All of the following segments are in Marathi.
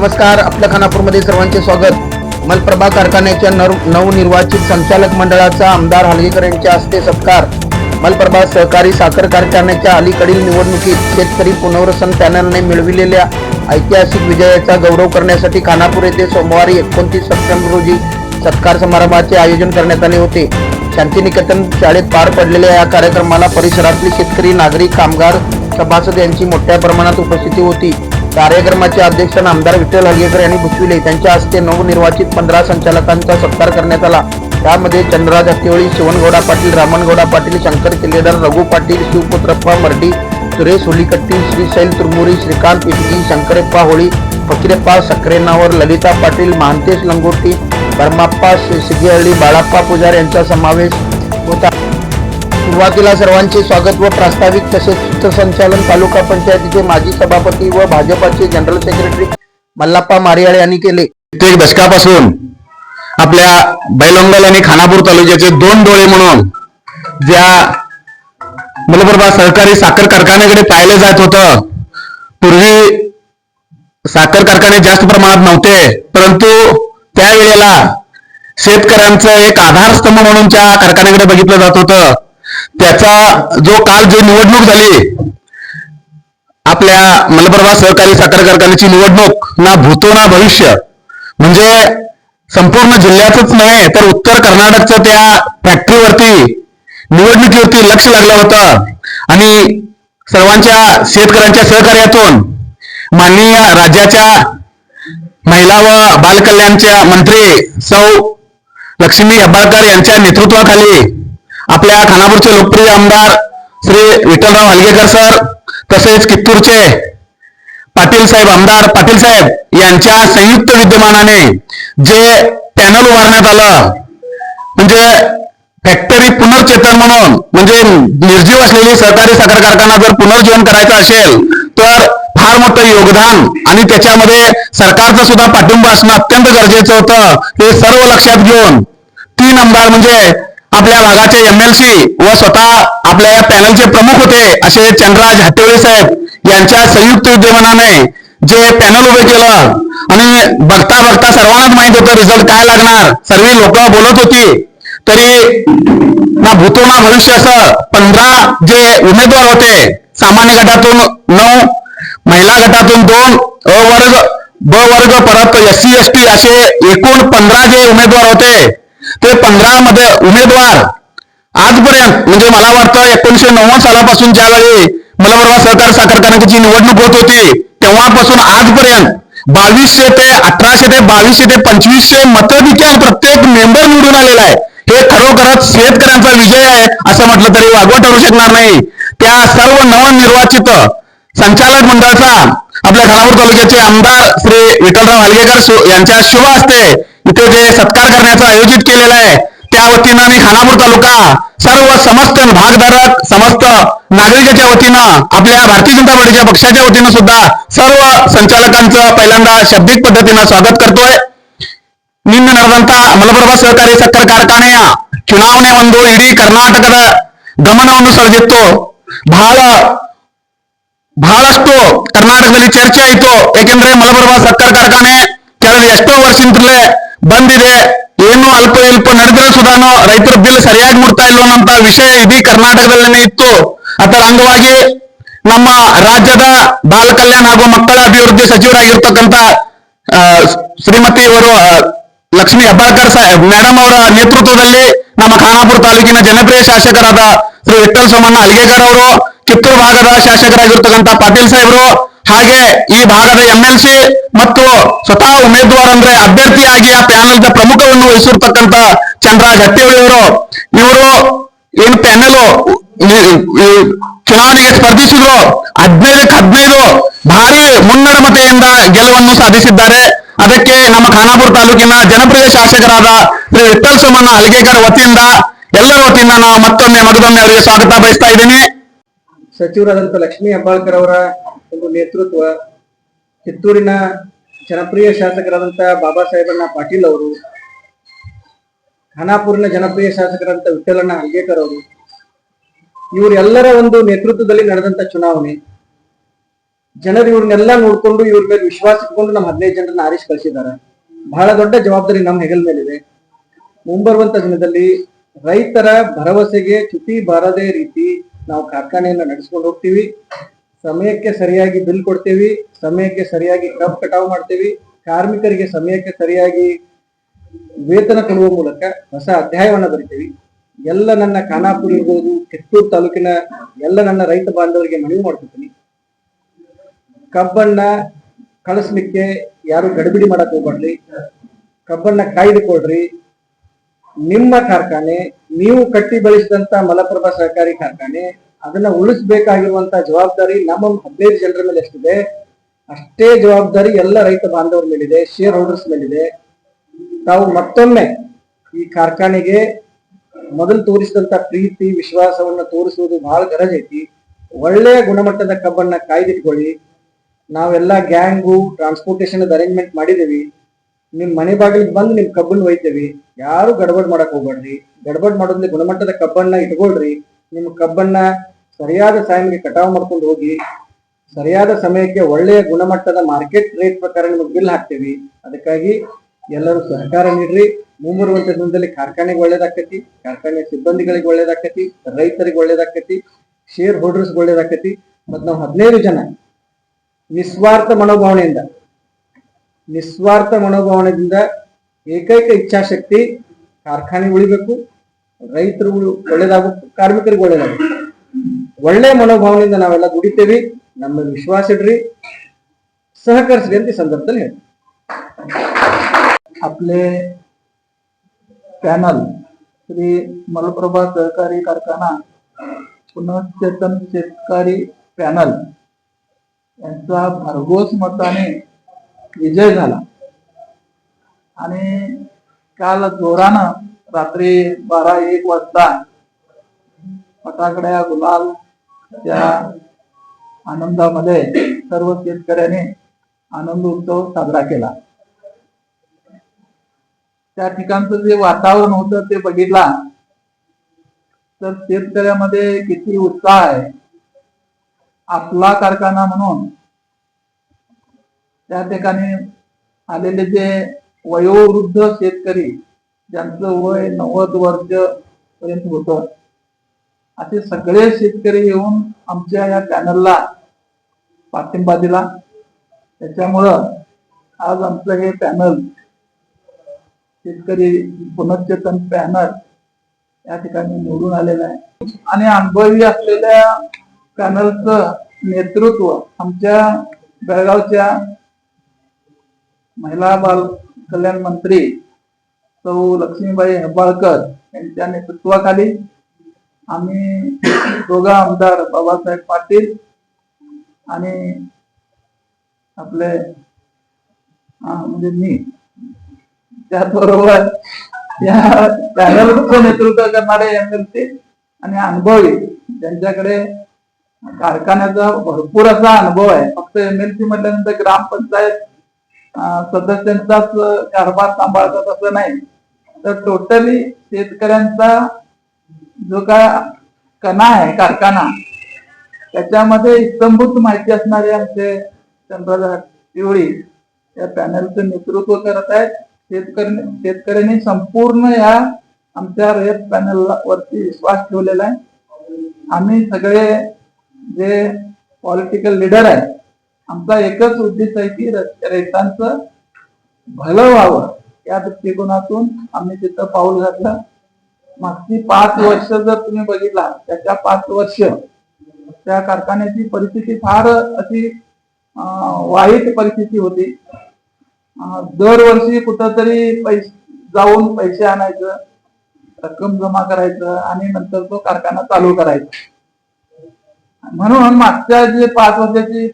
नमस्कार आपल्या खानापूरमध्ये सर्वांचे स्वागत. मलप्रभा कारखान्याच्या नव नवनिर्वाचित संचालक मंडळाचा आमदार हलगेकर यांच्या हस्ते सत्कार. मलप्रभा सहकारी साखर कारखान्याच्या अलीकडील निवडणुकीत शेतकरी पुनर्वसन पॅनलने मिळविलेल्या ऐतिहासिक विजयाचा गौरव करण्यासाठी खानापूर येथे सोमवारी एकोणतीस सप्टेंबर रोजी सत्कार समारंभाचे आयोजन करण्यात आले होते. शांतिनिकेतन शाळेत पार पडलेल्या या कार्यक्रमाला परिसरातले शेतकरी नागरिक कामगार सभासद यांची मोठ्या प्रमाणात उपस्थिती होती. कार्यक्रमाचे अध्यक्ष आमदार विठ्ठल हलगेकर यांनी भुसविले त्यांच्या हस्ते नवनिर्वाचित पंधरा संचालकांचा सत्कार करण्यात आला. त्यामध्ये चंद्रराज हत्तेवळी शिवनगौडा पाटील रामनगौडा पाटील शंकर किल्लेदार रघु पाटील शिवपुत्रप्पा मर्डी सुरेश हुलीकट्टी श्रीशैल तुरमुरी श्रीकांत पिटगी शंकरेप्पा होळी फकीरेप्पा सक्रेनावर ललिता पाटील महांतेश लंगोटी धर्माप्पा सिगेहळ्ळी बाळाप्पा पुजार यांचा समावेश होता. सुरुवातीला सर्वांचे स्वागत व प्रास्ताविक तसेच सूत्रसंचालन तालुका पंचायतीचे माजी सभापती व भाजपाचे जनरल सेक्रेटरी मल्लाप्पा मारियाळे यांनी केले. कित्येक दशकापासून आपल्या बैलंगल आणि खानापूर तालुक्याचे दोन डोळे म्हणून ज्या मलप्रभा सहकारी साखर कारखान्याकडे पाहिले जात होतं पूर्वी साखर कारखाने जास्त प्रमाणात नव्हते परंतु त्यावेळेला शेतकऱ्यांचं एक आधारस्तंभ म्हणून त्या कारखान्याकडे बघितलं जात होतं. त्याचा जो काल जी निवडणूक झाली आपल्या मलप्रभा सहकारी साखर कारखान्याची निवडणूक ना भूतो ना भविष्य म्हणजे संपूर्ण जिल्ह्याचंच नव्हे तर उत्तर कर्नाटकचं त्या फॅक्टरीवरती निवडणुकीवरती लक्ष लागलं होतं. आणि सर्वांच्या शेतकऱ्यांच्या सहकार्यातून माननीय राज्याच्या महिला व बालकल्याणच्या मंत्री सौ लक्ष्मी हब्बाळकर यांच्या नेतृत्वाखाली आपल्या खानापूरचे लोकप्रिय आमदार श्री विठ्ठलराव हलगेकर सर तसेच कित्तूरचे पाटील साहेब आमदार पाटील साहेब यांच्या संयुक्त विद्यमानाने जे पॅनल उभारण्यात आलं म्हणजे फॅक्टरी पुनर्चेतन म्हणून म्हणजे निर्जीव असलेली सहकारी साखर कारखाना जर पुनर्जीवन करायचा असेल तर फार मोठं योगदान आणि त्याच्यामध्ये सरकारचा सुद्धा पाठिंबा असणं अत्यंत गरजेचं होतं. हे सर्व लक्षात घेऊन तीन आमदार म्हणजे आपल्या भागाचे एमएलसी व स्वतः आपल्या या पॅनलचे प्रमुख होते असे चंद्रराज हत्तेवळे साहेब यांच्या संयुक्त विद्यमानाने जे पॅनल उभे केलं. आणि बघता बघता सर्वांनाच माहीत होतं रिझल्ट काय लागणार. सर्व लोक बोलत होती. तरी ना भूतो ना भविष्य असं पंधरा जे उमेदवार होते सामान्य गटातून नऊ महिला गटातून दोन अ वर्ग ब वर्ग परत एस सी एस टी असे एकूण पंधरा जे उमेदवार होते ते पंधरा मध्ये उमेदवार आजपर्यंत म्हणजे मला वाटतं एकोणीशे नव्वद सालापासून ज्यावेळी मलप्रभा सहकार साखर कारखान्याची निवडणूक होत होती तेव्हापासून आजपर्यंत बावीसशे ते अठराशे ते बावीसशे ते पंचवीसशे मताधिक्यात प्रत्येक मेंबर निवडून आलेला आहे. हे खरोखरच शेतकऱ्यांचा विजय आहे असं म्हटलं तरी वागवं ठरू शकणार नाही. त्या सर्व नवनिर्वाचित संचालक मंडळाचा आपल्या खानापूर तालुक्याचे आमदार श्री विठ्ठलराव हलगेकर यांच्या शुभ असते इथे जे सत्कार करण्याचं आयोजित केलेलं आहे त्या वतीनं आणि खानापूर तालुका सर्व समस्त भागधारक समस्त नागरिकाच्या वतीनं आपल्या भारतीय जनता पार्टीच्या पक्षाच्या वतीनं सुद्धा सर्व संचालकांचं पहिल्यांदा शाब्दिक पद्धतीनं स्वागत करतोय ನಿನ್ನ ನಡೆದಂತ ಮಲಪ್ರಭಾ ಸಹಕಾರಿ ಸಕ್ಕರೆ ಕಾರ್ಖಾನೆಯ ಚುನಾವಣೆ ಒಂದು ಇಡೀ ಕರ್ನಾಟಕದ ಗಮನವನ್ನು ಸೆಳೆದಿತ್ತು ಬಹಳ ಬಹಳಷ್ಟು ಕರ್ನಾಟಕದಲ್ಲಿ ಚರ್ಚೆ ಆಯಿತು ಏಕೆಂದ್ರೆ ಮಲಪ್ರಭಾ ಸಕ್ಕರೆ ಕಾರ್ಖಾನೆ ಕಳೆದ ಎಷ್ಟೋ ವರ್ಷದಿಂದಲೇ ಬಂದಿದೆ. ಏನು ಅಲ್ಪ ಇಲ್ಪ ನಡೆದ್ರೆ ಸುಧಾನು, ರೈತರ ಬಿಲ್ ಸರಿಯಾಗಿ ಮುಡ್ತಾ ಇಲ್ಲ ಅನ್ನೋಂತ ವಿಷಯ ಇಡೀ ಕರ್ನಾಟಕದಲ್ಲೇನೆ ಇತ್ತು. ಅದರ ಅಂಗವಾಗಿ ನಮ್ಮ ರಾಜ್ಯದ ಬಾಲ ಕಲ್ಯಾಣ ಹಾಗೂ ಮಕ್ಕಳ ಅಭಿವೃದ್ಧಿ ಸಚಿವರಾಗಿರ್ತಕ್ಕಂತ ಶ್ರೀಮತಿ ಅವರು ಲಕ್ಷ್ಮಿ ಹೆಬ್ಬಾಳ್ಕರ್ ಮೇಡಮ್ ಅವರ ನೇತೃತ್ವದಲ್ಲಿ ನಮ್ಮ ಖಾನಾಪುರ ತಾಲೂಕಿನ ಜನಪ್ರಿಯ ಶಾಸಕರಾದ ಶ್ರೀ ವಿಠಲ್ ಸೋಮಣ್ಣ ಅಲ್ಗೇಕರ್ ಅವರು, ಕಿತ್ತೂರು ಭಾಗದ ಶಾಸಕರಾಗಿರ್ತಕ್ಕಂಥ ಪಾಟೀಲ್ ಸಾಹೇಬರು ಹಾಗೆ ಈ ಭಾಗದ ಎಂಎಲ್ಸಿ ಮತ್ತು ಸ್ವತಃ ಉಮೇದುವಾರ ಅಂದ್ರೆ ಅಭ್ಯರ್ಥಿಯಾಗಿ ಆ ಪ್ಯಾನಲ್ ಪ್ರಮುಖವನ್ನು ವಹಿಸಿರ್ತಕ್ಕಂತ ಚಂದ್ರ ಹಟ್ಟಿಹೊಳಿ ಅವರು ಇವರು ಏನ್ ಪ್ಯಾನೆಲ್ ಚುನಾವಣೆಗೆ ಸ್ಪರ್ಧಿಸಿದ್ರು. ಹದಿನೈದಕ್ಕೆ ಹದಿನೈದು ಭಾರಿ ಮುನ್ನಡ ಮತೆಯಿಂದ ಗೆಲುವನ್ನು ಸಾಧಿಸಿದ್ದಾರೆ. ಅದಕ್ಕೆ ನಮ್ಮ ಖಾನಾಪುರ ತಾಲೂಕಿನ ಜನಪ್ರಿಯ ಶಾಸಕರಾದ ಶ್ರೀ ವಿಠಲ್ ಸೋಮಣ್ಣ ವತಿಯಿಂದ ಎಲ್ಲರ ವತಿಯಿಂದ ನಾವು ಮತ್ತೊಮ್ಮೆ ಮಗದೊಮ್ಮೆ ಅವರಿಗೆ ಸ್ವಾಗತ ಬಯಸ್ತಾ ಇದ್ದೀನಿ. ಸಚಿವರಾದಂತ ಲಕ್ಷ್ಮೀ ಹೆಬ್ಬಾಳ್ಕರ್ ಅವರ ಒಂದು ನೇತೃತ್ವ ಕಿತ್ತೂರಿನ ಜನಪ್ರಿಯ ಶಾಸಕರಾದಂಥ ಬಾಬಾ ಸಾಹೇಬಣ್ಣ ಪಾಟೀಲ್ ಅವರು, ಖಾನಾಪುರಿನ ಜನಪ್ರಿಯ ಶಾಸಕರಾದಂಥ ವಿಠಲಣ್ಣ ಹಲ್ಗೇಕರ್ ಅವರು, ಇವರೆಲ್ಲರ ಒಂದು ನೇತೃತ್ವದಲ್ಲಿ ನಡೆದಂತ ಚುನಾವಣೆ. ಜನರು ಇವ್ರನ್ನೆಲ್ಲ ನೋಡ್ಕೊಂಡು ಇವ್ರ ಮೇಲೆ ವಿಶ್ವಾಸ ಇಟ್ಕೊಂಡು ನಮ್ಮ ಹದಿನೈದು ಜನರನ್ನ ಆರಿಸಿ ಕಳಿಸಿದ್ದಾರೆ. ಬಹಳ ದೊಡ್ಡ ಜವಾಬ್ದಾರಿ ನಮ್ಮ ಹೆಗಲ ಮೇಲಿದೆ. ಮುಂಬರುವಂತ ದಿನದಲ್ಲಿ ರೈತರ ಭರವಸೆಗೆ ಚ್ಯುತಿ ಬಾರದೇ ರೀತಿ ನಾವು ಕಾರ್ಖಾನೆಯನ್ನ ನಡೆಸ್ಕೊಂಡು ಹೋಗ್ತೀವಿ. ಸಮಯಕ್ಕೆ ಸರಿಯಾಗಿ ಬಿಲ್ ಕೊಡ್ತೀವಿ, ಸಮಯಕ್ಕೆ ಸರಿಯಾಗಿ ಕಬ್ ಕಟಾವು ಮಾಡ್ತೀವಿ, ಕಾರ್ಮಿಕರಿಗೆ ಸಮಯಕ್ಕೆ ಸರಿಯಾಗಿ ವೇತನ ಕೊಡುವ ಮೂಲಕ ಹೊಸ ಅಧ್ಯಾಯವನ್ನ ಬರಿತೀವಿ. ಎಲ್ಲ ನನ್ನ ಖಾನಾಪುರ ಇರ್ಬೋದು, ಕಿತ್ತೂರು ತಾಲೂಕಿನ ಎಲ್ಲ ನನ್ನ ರೈತ ಬಾಂಧವರಿಗೆ ಮನವಿ ಮಾಡ್ಕೊತೀನಿ. ಕಬ್ಬನ್ನ ಕಳಿಸ್ಲಿಕ್ಕೆ ಯಾರು ಗಡಿಬಿಡಿ ಮಾಡಕ್ ಹೋಗ್ಬೇಡ್ರಿ ಕಬ್ಬನ್ನ ಕಾಯ್ದುಕೊಳ್ರಿ ನಿಮ್ಮ ಕಾರ್ಖಾನೆ, ನೀವು ಕಟ್ಟಿ ಬೆಳೆಸಿದಂತ ಮಲಪ್ರಭಾ ಸಹಕಾರಿ ಕಾರ್ಖಾನೆ ಅದನ್ನ ಉಳಿಸ್ಬೇಕಾಗಿರುವಂತ ಜವಾಬ್ದಾರಿ ನಮ್ಮ ಹದಿನೈದು ಜನರ ಮೇಲೆ ಎಷ್ಟಿದೆ, ಅಷ್ಟೇ ಜವಾಬ್ದಾರಿ ಎಲ್ಲ ರೈತ ಬಾಂಧವರ ಮೇಲಿದೆ ಶೇರ್ ಹೋಲ್ಡರ್ಸ್ ಮೇಲಿದೆ. ತಾವು ಮತ್ತೊಮ್ಮೆ ಈ ಕಾರ್ಖಾನೆಗೆ ಮೊದಲು ತೋರಿಸಿದಂತ ಪ್ರೀತಿ, ವಿಶ್ವಾಸವನ್ನ ತೋರಿಸುವುದು ಬಹಳ ಗರಜ್ ಐತಿ. ಒಳ್ಳೆಯ ಗುಣಮಟ್ಟದ ಕಬ್ಬನ್ನ ಕಾಯ್ದಿಟ್ಕೊಳ್ಳಿ. ನಾವೆಲ್ಲ ಗ್ಯಾಂಗು ಟ್ರಾನ್ಸ್ಪೋರ್ಟೇಷನ್ ಅರೇಂಜ್ಮೆಂಟ್ ಮಾಡಿದೀವಿ ನಿಮ್ ಮನೆ ಬಾಗಿಲಿಗೆ ಬಂದು ನಿಮ್ ಕಬ್ಬನ್ನು ಒಯ್ತೇವಿ. ಯಾರು ಗಡಬಡ್ ಮಾಡಕ್ ಹೋಗ್ಬೇಡ್ರಿ ಗಡಬಡ್ ಮಾಡೋದ್ಲಿ ಗುಣಮಟ್ಟದ ಕಬ್ಬನ್ನ ಇಟ್ಕೊಳ್ರಿ. ನಿಮ್ ಕಬ್ಬನ್ನ ಸರಿಯಾದ ಟೈಮ್ಗೆ ಕಟಾವು ಮಾಡ್ಕೊಂಡು ಹೋಗಿ, ಸರಿಯಾದ ಸಮಯಕ್ಕೆ ಒಳ್ಳೆಯ ಗುಣಮಟ್ಟದ ಮಾರ್ಕೆಟ್ ರೇಟ್ ಪ್ರಕಾರ ನಿಮಗೆ ಬಿಲ್ ಹಾಕ್ತೇವಿ. ಅದಕ್ಕಾಗಿ ಎಲ್ಲರೂ ಸಹಕಾರ ನೀಡ್ರಿ. ಮುಂಬರುವಂತ ದಿನದಲ್ಲಿ ಕಾರ್ಖಾನೆಗೆ ಒಳ್ಳೇದಾಕತಿ ಕಾರ್ಖಾನೆ ಸಿಬ್ಬಂದಿಗಳಿಗೆ ಒಳ್ಳೇದಾಕತಿ ರೈತರಿಗೆ ಒಳ್ಳೇದಾಕತಿ ಶೇರ್ ಹೋಲ್ಡರ್ಸ್ ಒಳ್ಳೇದಾಕತಿ ಮತ್ತು ನಾವು ಹದಿನೈದು ಜನ ನಿಸ್ವಾರ್ಥ ಮನೋಭಾವನೆಯಿಂದ ನಿಸ್ವಾರ್ಥ ಮನೋಭಾವನೆಯಿಂದ ಏಕೈಕ ಇಚ್ಛಾಶಕ್ತಿ ಕಾರ್ಖಾನೆ ಉಳಿಬೇಕು ರೈತರು ಉಳಿ- ಒಳ್ಳೇದಾಗಬೇಕು, ಕಾರ್ಮಿಕರಿಗೆ ಒಳ್ಳೇದಾಗಬೇಕು. ಒಳ್ಳೆ ಮನೋಭಾವನೆಯಿಂದ ನಾವೆಲ್ಲ ದುಡಿತೇವಿ ನಮ್ಮ ಮೇಲೆ ವಿಶ್ವಾಸ ಇಡ್ರಿ ಸಹಕರಿಸ್ರಿ ಅಂತ ಈ ಸಂದರ್ಭದಲ್ಲಿ ಹೇಳಿ आपले पॅनल श्री मलप्रभा सहकारी कारखाना पुनश्चेतन शेतकरी पॅनल यांचा भरघोस मताने विजय झाला आणि काल जोरानं रात्री बारा एक वाजता फटाकड्या गुलाल त्या आनंदामध्ये सर्व शेतकऱ्यांनी आनंद उत्सव साजरा केला. त्या ठिकाणचं जे वातावरण होतं ते बघितला तर शेतकऱ्यामध्ये किती उत्साह आहे. आपला कारखाना म्हणून त्या ठिकाणी आलेले जे वयोवृद्ध शेतकरी ज्यांचं वय नव्वद वर्ष पर्यंत होत असे सगळे शेतकरी येऊन आमच्या या पॅनलला पाठिंबा दिला. त्याच्यामुळं आज आमचं हे पॅनल शेतकरी पुनश्चेतन पॅनल या ठिकाणी निवडून आलेलं आहे. आणि अनुभवी असलेल्या पॅनलचं नेतृत्व आमच्या बेळगावच्या महिला बाल कल्याण मंत्री सौ लक्ष्मीबाई हेब्बाळकर यांच्या नेतृत्वाखाली आम्ही दोघा आमदार बाबासाहेब पाटील आणि आपले म्हणजे मी. त्याचबरोबर या पॅनलचं नेतृत्व करणारे एमएलसी आणि अनुभवी ज्यांच्याकडे कारखान्याचा भरपूर असा अनुभव आहे. फक्त एमएलसी म्हटल्यानंतर ग्रामपंचायत सदस्यांचाच कारभार सांभाळतात असं नाही. तर टोटली शेतकऱ्यांचा जो काय कणा आहे कारखाना त्याच्यामध्ये इस्तंभूत माहिती असणारे आमचे चंद्रदास पिवळी या पॅनलचं नेतृत्व करत आहेत. शेतकरी शेतकऱ्यांनी संपूर्ण या आमच्या रेत पॅनल वरती विश्वास ठेवलेला आहे. आम्ही सगळे जे पॉलिटिकल लीडर आहेत आमचा एकच उद्देश आहे की र- भलं व्हावं. या दृष्टिकोनातून आम्ही तिथं पाऊल घातलं. मागची पाच वर्ष जर तुम्ही बघितला त्याच्या पाच वर्ष त्या कारखान्याची परिस्थिती फार अशी वाईट परिस्थिती होती. दरवर्षी कुठंतरी पैसे जाऊन पैसे आणायचं रक्कम जमा करायचं आणि नंतर तो कारखाना चालू करायचा. म्हणून मागच्या जे पाच वर्षाची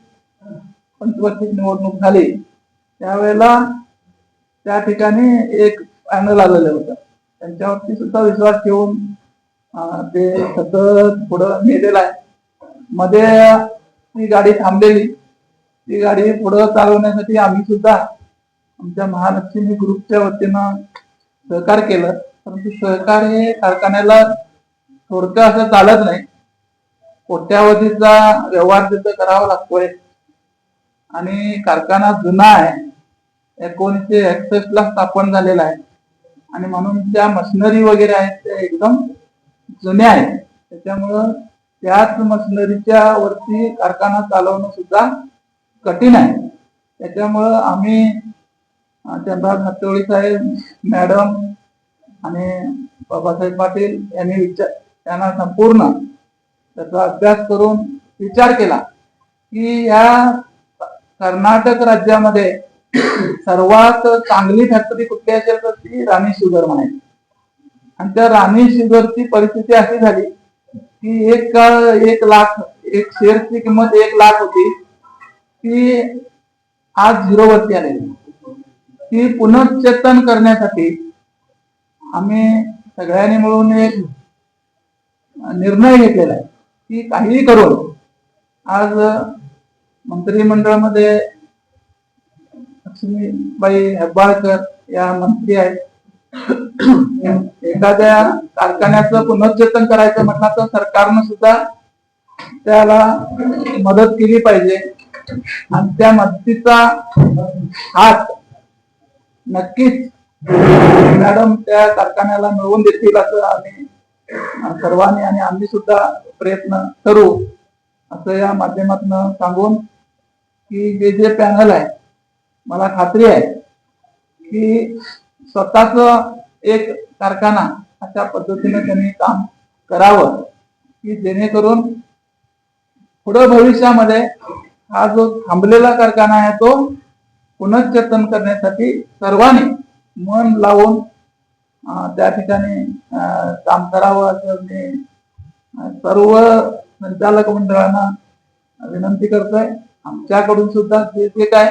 पंचवार्षिक निवडणूक झाली त्यावेळेला त्या ठिकाणी एक पॅनल आलेलं होतं. त्यांच्यावरती सुद्धा विश्वास ठेवून ते सतत पुढं नेलेलं आहे. मध्ये ती गाडी थांबलेली. ती गाडी पुढं चालवण्यासाठी आम्ही सुद्धा आमच्या महालक्ष्मी ग्रुपच्या वतीनं सहकार केलं. परंतु सहकार हे कारखान्याला थोडकं असं चालत नाही. कोट्यावधीचा व्यवहार तिथं करावा लागतोय. आणि कारखाना जुना आहे. एकोणीसशे एकसष्ट ला स्थापन झालेला आहे. आणि म्हणून त्या मशिनरी वगैरे आहेत त्या एकदम जुन्या आहेत. त्याच्यामुळं त्याच मशिनरीच्या वरती कारखाना चालवणं सुद्धा कठीण आहे. त्याच्यामुळं आम्ही चंद्रा चंद्रराज साहेब मॅडम आणि बाबासाहेब पाटील यांनी विचार त्यांना संपूर्ण त्याचा अभ्यास करून विचार केला की या कर्नाटक राज्यामध्ये सर्वात चांगली फॅक्टरी कुठली असेल तर ती राणी शुगर म्हणायची. आणि त्या राणी शुगरची परिस्थिती अशी झाली की एक एक लाख एक शेअरची किंमत एक लाख होती. ती आज झिरो वरती आलेली. ती पुनश्चेतन करण्यासाठी आम्ही सगळ्यांनी मिळून एक निर्णय घेतलेला आहे. की काहीही करून आज मंत्रिमंडळामध्ये बाई हब्बाळकर या मंत्री आहेत. एखाद्या कारखान्याचं पुनर्जतन करायचं म्हटलं तर सरकारनं सुद्धा त्याला मदत केली पाहिजे. आणि त्या मदतीचा हात नक्कीच मॅडम त्या कारखान्याला मिळवून देतील असं आम्ही सर्वांनी आणि आम्ही सुद्धा प्रयत्न करू असं या माध्यमातून सांगून की जे जे पॅनल आहे मला खात्री आहे की स्वतःच एक कारखाना अशा पद्धतीने त्यांनी काम करावं की जेणेकरून पुढं भविष्यामध्ये हा जो थांबलेला कारखाना आहे तो पुनश्चेतन करण्यासाठी सर्वांनी मन लावून त्या ठिकाणी काम करावं असं मी सर्व संचालक मंडळांना विनंती करतोय. आमच्याकडून सुद्धा जे जे काय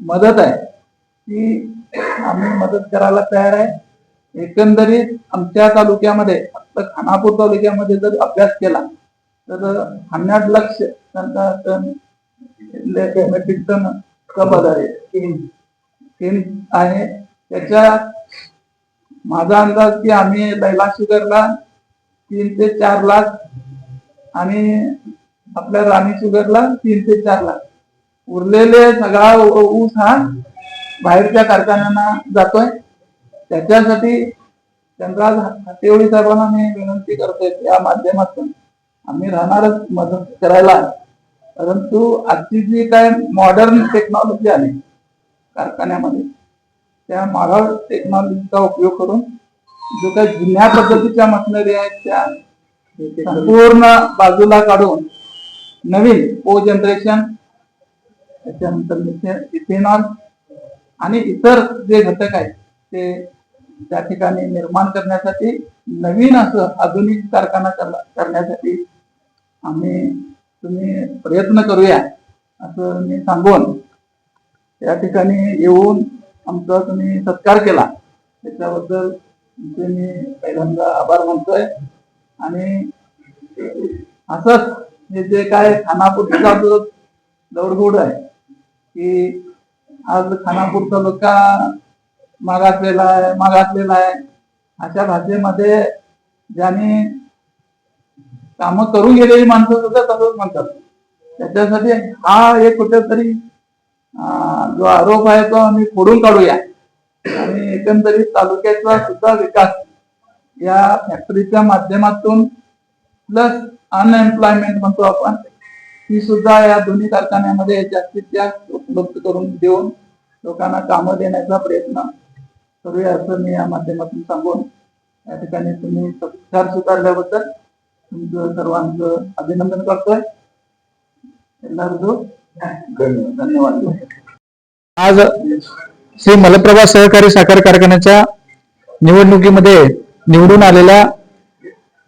मदत आहे. ती आम्ही मदत करायला तयार आहे. एकंदरीत आमच्या तालुक्यामध्ये फक्त खानापूर तालुक्यामध्ये जर अभ्यास केला तर हन्नाट लक्ष टन मेट्रिक टन कपात आहे. तीन आहे. त्याच्यात माझा अंदाज की आम्ही लैला शुगरला तीन ते चार लाख आणि आपल्या राणी शुगरला तीन ते चार लाख. उरलेले सगळा ऊस हा बाहेरच्या कारखान्यांना जातोय. त्याच्यासाठी चंद्रराज हातेवळी साहेबांना मी विनंती करतोय या माध्यमातून. आम्ही राहणारच मदत करायला परंतु आजची जी काय मॉडर्न टेक्नॉलॉजी आली कारखान्यामध्ये त्या मॉडर्न टेक्नॉलॉजीचा उपयोग करून जो काही जुन्या पद्धतीच्या मशिनरी आहेत त्या संपूर्ण बाजूला काढून नवीन ओ जनरेशन त्याच्यानंतर इथेनॉल आणि इतर जे घटक आहेत ते त्या ठिकाणी निर्माण करण्यासाठी नवीन असं आधुनिक कारखाना करण्यासाठी आम्ही तुम्ही प्रयत्न करूया असं मी सांगून त्या ठिकाणी येऊन आमचा तुम्ही सत्कार केला. त्याच्याबद्दल तुमचे मी पहिल्यांदा आभार मानतोय. आणि असंच हे जे काय खानापूरचा जो दौडगोड आहे की आज खानापूर तालुका मागासलेला आहे मागासलेला आहे? अशा भाषेमध्ये ज्यांनी कामं करून गेलेली माणसं सुद्धा तसंच म्हणतात. त्याच्यासाठी हा एक कुठेतरी जो आरोप आहे तो आम्ही फोडून काढूया. आणि एकंदरीत तालुक्याचा सुद्धा विकास या फॅक्टरीच्या माध्यमातून प्लस अनएम्प्लॉयमेंट म्हणतो आपण ती सुद्धा या दोन्ही कारखान्यामध्ये जास्तीत जास्त उपलब्ध करून देऊन लोकांना कामं देण्याचा प्रयत्न करूया असं मी या माध्यमातून सांगून या ठिकाणी तुम्ही सत्कार स्वीकारल्याबद्दल तुमचं सर्वांचं अभिनंदन करतोय. धन्यवाद. धन्यवाद. आज श्री मलप्रभा सहकारी साखर कारखान्याच्या निवडणुकीमध्ये निवडून आलेल्या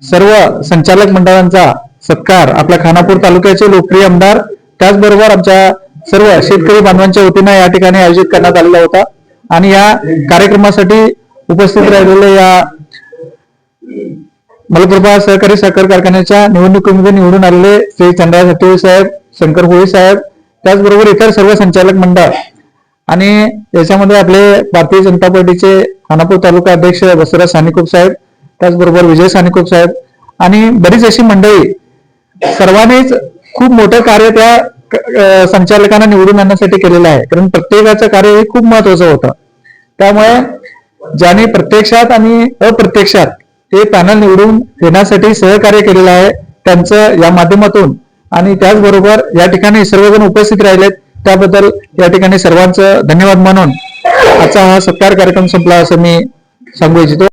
सर्व संचालक मंडळांचा सत्कार. आपल्या खानापूर तालुक्याचे लोकप्रिय आमदार त्याचबरोबर आमच्या सर्व शेतकरी बांधवांच्या वतीनं या ठिकाणी आयोजित करण्यात आलेला होता. आणि या कार्यक्रमासाठी उपस्थित राहिलेले या मलप्रभा सहकारी साखर कारखान्याच्या निवडणुकीमध्ये निवडून आलेले श्री चंद्रराज हत्तोळी साहेब शंकर होळी साहेब त्याचबरोबर इतर सर्व संचालक मंडळ आणि याच्यामध्ये आपले भारतीय जनता पार्टीचे खानापूर तालुका अध्यक्ष बसवराज सानिकोप साहेब त्याचबरोबर विजय सानिकोप साहेब आणि बरीच अशी मंडळी सर्वांनीच खूप मोठं कार्य त्या संचालकांना निवडून आणण्यासाठी केलेलं आहे. कारण प्रत्येकाचं कार्य हे खूप महत्वाचं होतं. त्यामुळे ज्याने प्रत्यक्षात आणि अप्रत्यक्षात ते पॅनल निवडून देण्यासाठी सहकार्य केलेलं आहे त्यांचं या माध्यमातून. आणि त्याचबरोबर या ठिकाणी सर्वजण उपस्थित राहिलेत त्याबद्दल या ठिकाणी सर्वांचं धन्यवाद मानून आजचा हा सत्कार कार्यक्रम संपला असं मी सांगू इच्छितो.